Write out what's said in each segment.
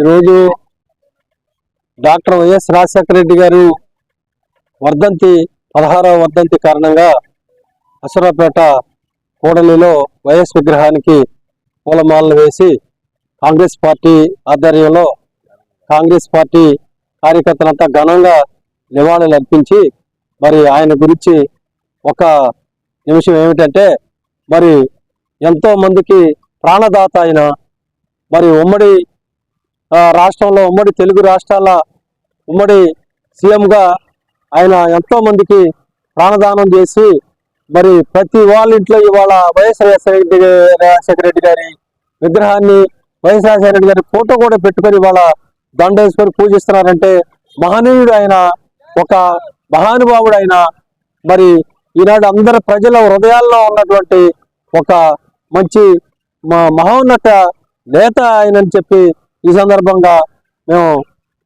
ఈరోజు doctor YS Rajasekhara Reddy గారు వర్ధంతి పదహారవ వర్ధంతి కారణంగా అసురాపేట కూడలిలో వైఎస్ విగ్రహానికి పూలమాలలు వేసి కాంగ్రెస్ పార్టీ ఆధ్వర్యంలో కాంగ్రెస్ పార్టీ కార్యకర్తలంతా ఘనంగా నివాళులు అర్పించి మరి ఆయన గురించి ఒక నిమిషం ఏమిటంటే మరి ఎంతో మందికి ప్రాణదాత అయిన మరి ఉమ్మడి రాష్ట్రంలో ఉమ్మడి తెలుగు రాష్ట్రాల ఉమ్మడి సీఎంగా ఆయన ఎంతో మందికి ప్రాణదానం చేసి మరి ప్రతి వాళ్ళ ఇంట్లో ఇవాళ వైఎస్ రాజశేఖర రెడ్డి రాజశేఖర రెడ్డి గారి విగ్రహాన్ని వైఎస్ రాజశేఖర రెడ్డి గారి ఫోటో కూడా పెట్టుకొని ఇవాళ దండేశ్వరి పూజిస్తున్నారంటే మహనీయుడు ఆయన ఒక మహానుభావుడు ఆయన. మరి ఈనాడు అందరి ప్రజల హృదయాల్లో ఉన్నటువంటి ఒక మంచి మ- మహోన్నత నేత ఆయనని చెప్పి ఈ సందర్భంగా మేము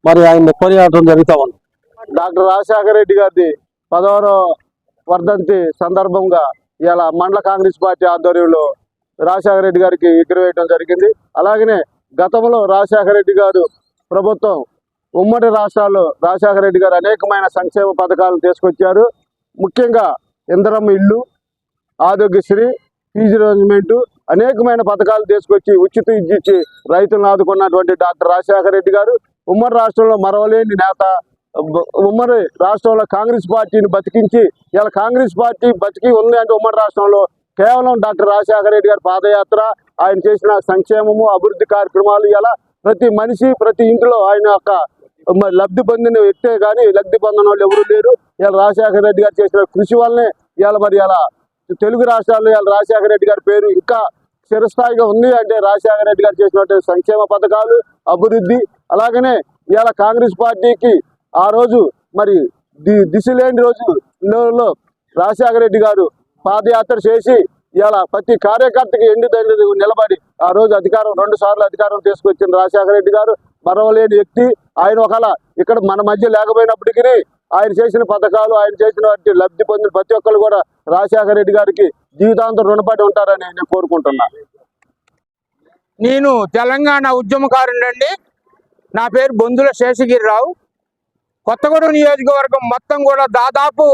మరి ఆయన్ని కొనియాడటం జరుగుతా ఉంది డాక్టర్ రాజశేఖర రెడ్డి గారిది పదహారో వర్ధంతి సందర్భంగా ఇలా మండల కాంగ్రెస్ పార్టీ ఆధ్వర్యంలో రాజశేఖర రెడ్డి గారికి ఎగురవేయడం జరిగింది. అలాగనే గతంలో రాజశేఖర రెడ్డి గారు ప్రభుత్వం ఉమ్మడి రాష్ట్రాల్లో రాజశేఖర రెడ్డి గారు అనేకమైన సంక్షేమ పథకాలు తీసుకొచ్చారు. ముఖ్యంగా ఇంద్రమ్మ ఇల్లు ఆరోగ్యశ్రీ ఫీజు అరేంజ్మెంట్ అనేకమైన పథకాలు తీసుకొచ్చి ఉచిత ఇచ్చి రైతులను ఆదుకున్నటువంటి డాక్టర్ రాజశేఖర రెడ్డి గారు ఉమ్మడి రాష్ట్రంలో మరవలేని నేత ఉమ్మడి రాష్ట్రంలో కాంగ్రెస్ పార్టీని బతికించి ఇలా కాంగ్రెస్ పార్టీ బతికి ఉంది అంటే ఉమ్మడి రాష్ట్రంలో కేవలం డాక్టర్ రాజశేఖర రెడ్డి గారి పాదయాత్ర ఆయన చేసిన సంక్షేమము అభివృద్ధి కార్యక్రమాలు ఇలా ప్రతి మనిషి ప్రతి ఇంట్లో ఆయన యొక్క లబ్ధి పొందిన వ్యక్తే కానీ లబ్ధి పొందిన వాళ్ళు ఎవరు లేరు. ఇలా రాజశేఖర రెడ్డి గారు చేసిన కృషి వల్లనే ఇలా మరి ఇలా తెలుగు రాష్ట్రాల్లో ఇలా రాజశేఖర రెడ్డి గారి పేరు ఇంకా చిరస్థాయిగా ఉంది అంటే రాజశేఖర రెడ్డి గారు చేసినటువంటి సంక్షేమ పథకాలు అభివృద్ధి అలాగనే ఇవాళ కాంగ్రెస్ పార్టీకి ఆ రోజు మరి ది దిశ లేని రోజులలో రాజశేఖర రెడ్డి గారు పాదయాత్ర చేసి ఇవాళ ప్రతి కార్యకర్తకి ఎండు దండి నిలబడి ఆ రోజు అధికారం రెండు సార్లు అధికారం తీసుకొచ్చిన రాజశేఖర రెడ్డి గారు మరవలేని వ్యక్తి. ఆయన ఒకలా ఇక్కడ మన మధ్య లేకపోయినప్పటికీ ఆయన చేసిన పథకాలు ఆయన చేసిన వాటి లబ్ధి పొందిన ప్రతి ఒక్కరు కూడా రాజశేఖర రెడ్డి గారికి జీవితాంతం రుణపడి ఉంటారని నేను కోరుకుంటున్నా. నేను తెలంగాణ ఉద్యమకారుండండి. నా పేరు బొందుల శేషగిరిరావు. కొత్తగూడెం నియోజకవర్గం మొత్తం కూడా దాదాపు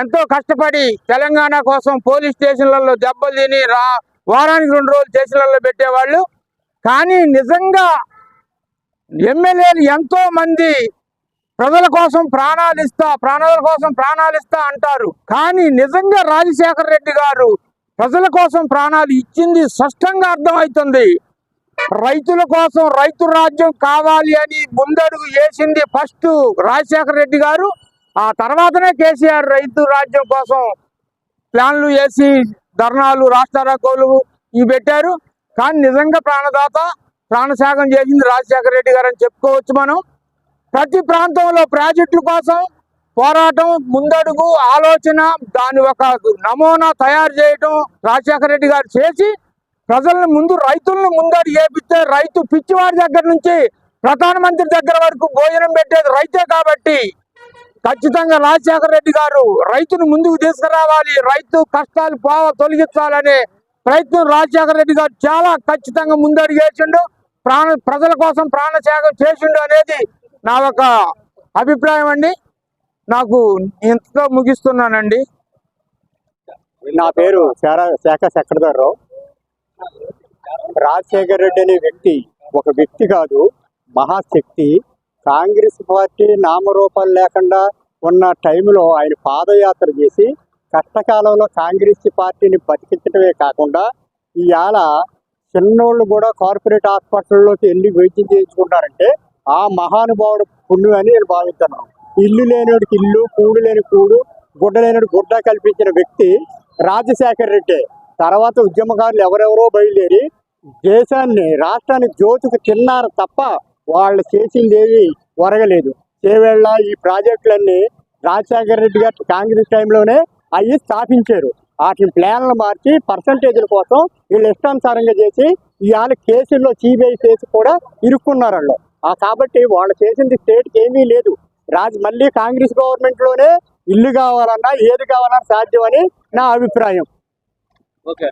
ఎంతో కష్టపడి తెలంగాణ కోసం పోలీస్ స్టేషన్లలో దెబ్బలు తిని రా వారానికి రెండు రోజులు స్టేషన్లలో పెట్టేవాళ్ళు. కానీ నిజంగా ఎమ్మెల్యేలు ఎంతో మంది ప్రజల కోసం ప్రాణాలు ఇస్తా ప్రాణాల కోసం ప్రాణాలు ఇస్తా అంటారు. కానీ నిజంగా రాజశేఖర రెడ్డి గారు ప్రజల కోసం ప్రాణాలు ఇచ్చింది స్పష్టంగా అర్థమవుతుంది. రైతుల కోసం రైతు రాజ్యం కావాలి అని ముందడుగు వేసింది ఫస్ట్ రాజశేఖర రెడ్డి గారు. ఆ తర్వాతనే కేసీఆర్ రైతు రాజ్యం కోసం ప్లాన్లు వేసి ధర్నాలు రాష్ట్రారోకోలు ఇవి పెట్టారు. కానీ నిజంగా ప్రాణదాత ప్రాణశాగం చేసింది రాజశేఖర రెడ్డి గారు అని చెప్పుకోవచ్చు మనం. ప్రతి ప్రాంతంలో ప్రాజెక్టుల కోసం పోరాటం ముందడుగు ఆలోచన దాని ఒక నమూనా తయారు చేయటం రాజశేఖర రెడ్డి గారు చేసి ప్రజలను ముందు రైతులను ముందడు చేపిస్తే రైతు పిచ్చివాడి దగ్గర నుంచి ప్రధానమంత్రి దగ్గర వరకు భోజనం పెట్టేది రైతే కాబట్టి ఖచ్చితంగా రాజశేఖర రెడ్డి గారు రైతును ముందుకు తీసుకురావాలి రైతు కష్టాలు పోవ తొలగించాలనే ప్రయత్నం రాజశేఖర రెడ్డి గారు చాలా ఖచ్చితంగా ముందడుగు వేసిండు. ప్రాణ ప్రజల కోసం ప్రాణత్యాగం చేసిండు అనేది నా ఒక అభిప్రాయం అండి. నాకు ఇంతతో ముగిస్తున్నానండి. నా పేరు శారా- శాఖ సెక్రటరీరావు. రాజశేఖర్ రెడ్డి అనే వ్యక్తి ఒక వ్యక్తి కాదు మహాశక్తి. కాంగ్రెస్ పార్టీ నామరూపాలు లేకుండా ఉన్న టైంలో ఆయన పాదయాత్ర చేసి కష్టకాలంలో కాంగ్రెస్ పార్టీని బతికించడమే కాకుండా ఇవాళ చిన్నోళ్ళు కూడా కార్పొరేట్ హాస్పిటల్లోకి వెళ్ళి వైద్యం చేయించుకుంటారంటే ఆ మహానుభావుడు పుణ్యం అని నేను భావిస్తున్నాను. ఇల్లు లేనివాడికి ఇల్లు కూడు లేని కూడు గుడ్డలేనుడు గుడ్డ కల్పించిన వ్యక్తి రాజశేఖర్ రెడ్డి. తర్వాత ఉద్యమకారులు ఎవరెవరో బయలుదేరి దేశాన్ని రాష్ట్రాన్ని జ్యోతికి తిన్నారు తప్ప వాళ్ళు చేసిందేవి ఒరగలేదు. చేవేళ్ళ ఈ ప్రాజెక్టులన్నీ రాజశేఖర రెడ్డి గారు కాంగ్రెస్ టైంలోనే అవి స్థాపించారు. వాటిని ప్లాన్లు మార్చి పర్సంటేజ్ల కోసం వీళ్ళు ఇష్టానుసారంగా చేసి ఇవాళ కేసుల్లో సిబిఐ కేసు కూడా ఇరుక్కున్నారు వాళ్ళు. కాబట్టి వాళ్ళు చేసింది స్టేట్కి ఏమీ లేదు. రాజ్ మళ్ళీ కాంగ్రెస్ గవర్నమెంట్లోనే ఇల్లు కావాలన్నా ఏది కావాలన్నా సాధ్యమని నా అభిప్రాయం. ఓకే.